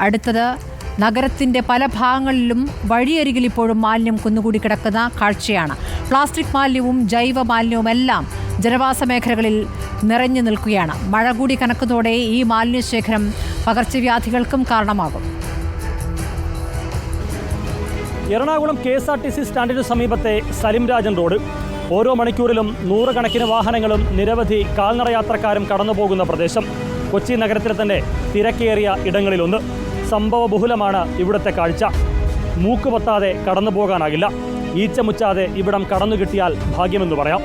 അടുത്തത് നഗരത്തിന്റെ പല ഭാഗങ്ങളിലും വഴിയരികിൽ ഇപ്പോഴും മാലിന്യം കുന്നുകൂടി കിടക്കുന്ന കാഴ്ചയാണ്. പ്ലാസ്റ്റിക് മാലിന്യവും ജൈവ മാലിന്യവുമെല്ലാം ജനവാസ മേഖലകളിൽ നിറഞ്ഞു നിൽക്കുകയാണ്. മഴ കൂടി കനക്കുന്നതോടെ ഈ മാലിന്യശേഖരം പകർച്ചവ്യാധികൾക്കും കാരണമാകും. Ernakulam K S R T C സ്റ്റാൻഡിന് സമീപത്തെ സലിംരാജൻ റോഡ്. ഓരോ മണിക്കൂറിലും നൂറുകണക്കിന് വാഹനങ്ങളും നിരവധി കാൽനട യാത്രക്കാരും കടന്നുപോകുന്ന പ്രദേശം. കൊച്ചി നഗരത്തിലെ തന്നെ തിരക്കേറിയ ഇടങ്ങളിലൊന്ന്. സംഭവബഹുലമാണ് ഇവിടുത്തെ കാഴ്ച. മൂക്ക് പൊത്താതെ കടന്നു പോകാനാകില്ല ഈച്ചമുച്ചാതെ ഇവിടം കടന്നു കിട്ടിയാൽ ഭാഗ്യമെന്ന് പറയാം.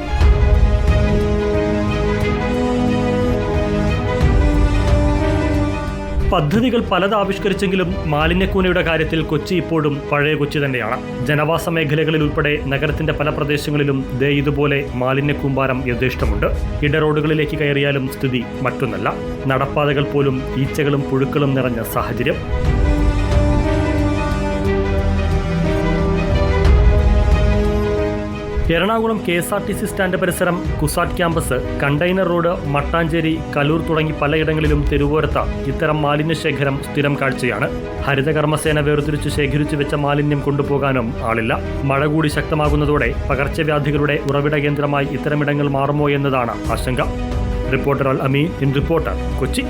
പദ്ധതികൾ പലത് ആവിഷ്കരിച്ചെങ്കിലും മാലിന്യക്കൂനയുടെ കാര്യത്തിൽ കൊച്ചി ഇപ്പോഴും പഴയ കൊച്ചി തന്നെയാണ്. ജനവാസ മേഖലകളിൽ ഉൾപ്പെടെ നഗരത്തിന്റെ പല പ്രദേശങ്ങളിലും ദേ ഇതുപോലെ മാലിന്യക്കൂമ്പാരം യഥേഷ്ടമുണ്ട്. ഇടറോഡുകളിലേക്ക് കയറിയാലും സ്ഥിതി മറ്റൊന്നല്ല. നടപ്പാതകൾ പോലും ഈച്ചകളും പുഴുക്കളും നിറഞ്ഞ സാഹചര്യം. Ernakulam K S R T C stand പരിസരം CUSAT campus container road Mattancherry Kaloor തുടങ്ങി പലയിടങ്ങളിലും തെരുവോരത്ത് ഇത്തരം മാലിന്യ ശേഖരം സ്ഥിരം കാഴ്ചയാണ്. ഹരിതകർമ്മസേന വേർതിരിച്ച് ശേഖരിച്ചു വെച്ച മാലിന്യം കൊണ്ടുപോകാനും ആളില്ല. മഴ കൂടി ശക്തമാകുന്നതോടെ പകർച്ചവ്യാധികളുടെ ഉറവിട കേന്ദ്രമായി ഇത്തരമിടങ്ങൾ മാറുമോ എന്നതാണ് ആശങ്ക. Reporter Al Ameen in reporter Kochi.